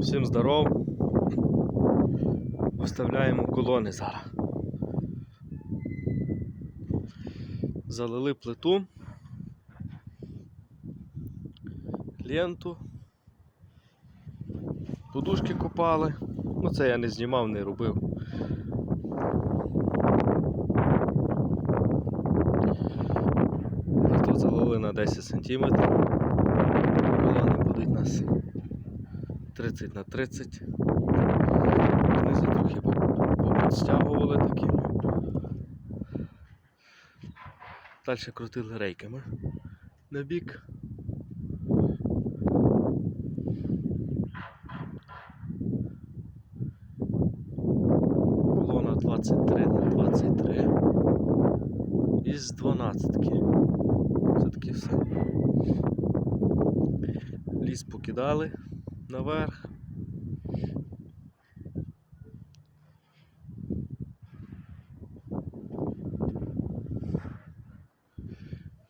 Всім здоров. Виставляємо колони зараз. Залили плиту, ленту, подушки купали. Ну це я не знімав, не робив. Плиту залили на 10 см. Колони будуть нас 30 на 30. Знизу трохи попідстягували такими. Далі крутили рейками на бік. Колона 23 на 23. Із 12. Це таки все. Ліс покидали наверх.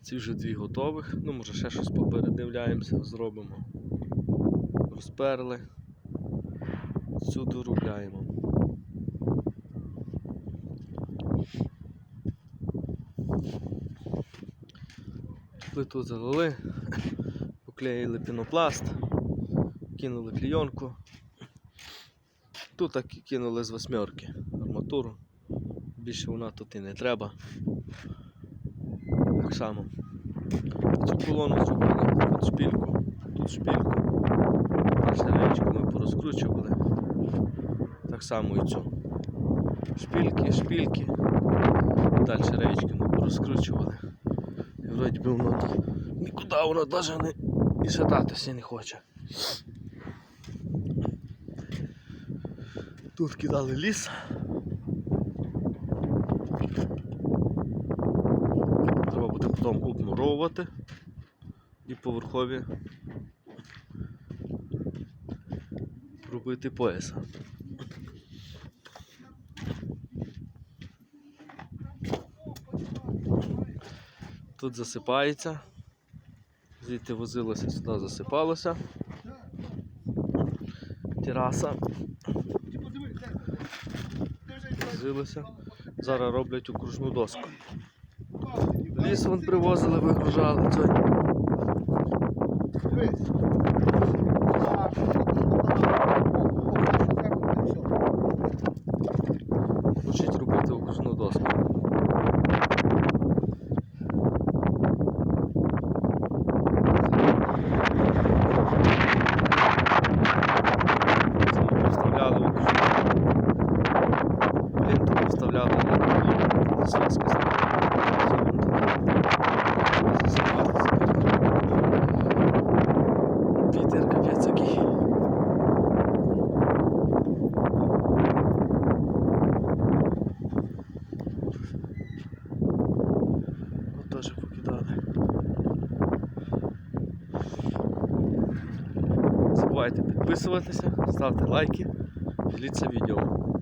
Ці вже дві готових. Ну, може ще щось попередивляємося, зробимо. Розперли. Цю доробляємо. Плиту залили, поклеїли пінопласт, кинули клійонку. Тут так і кинули з восьмерки арматуру. Більше вона тут і не треба. Так само. Цю колону зробили, тут шпільку, тут шпільку. Шаречку ми порозкручували. Так само і цю. Шпільки, шпільки. Далі речки ми порозкручували. І вроді би воно нікуди воно навіть не шататися не хоче. Тут кидали ліс. Треба буде потім обмуровувати і поверхові робити пояса. Тут засипається. Звідти возилося, сюди засипалося. Тераса. Возилося. Зараз роблять окружну доску. Ліс вон привозили, вигружали. Цей. Хочуть робити окружну доску. Знову Вставляли окружну. Ленту вставляли на зв'язки Вітер капець який. От теж покидали. Не забувайте підписуватися, ставте лайки, діліться відео.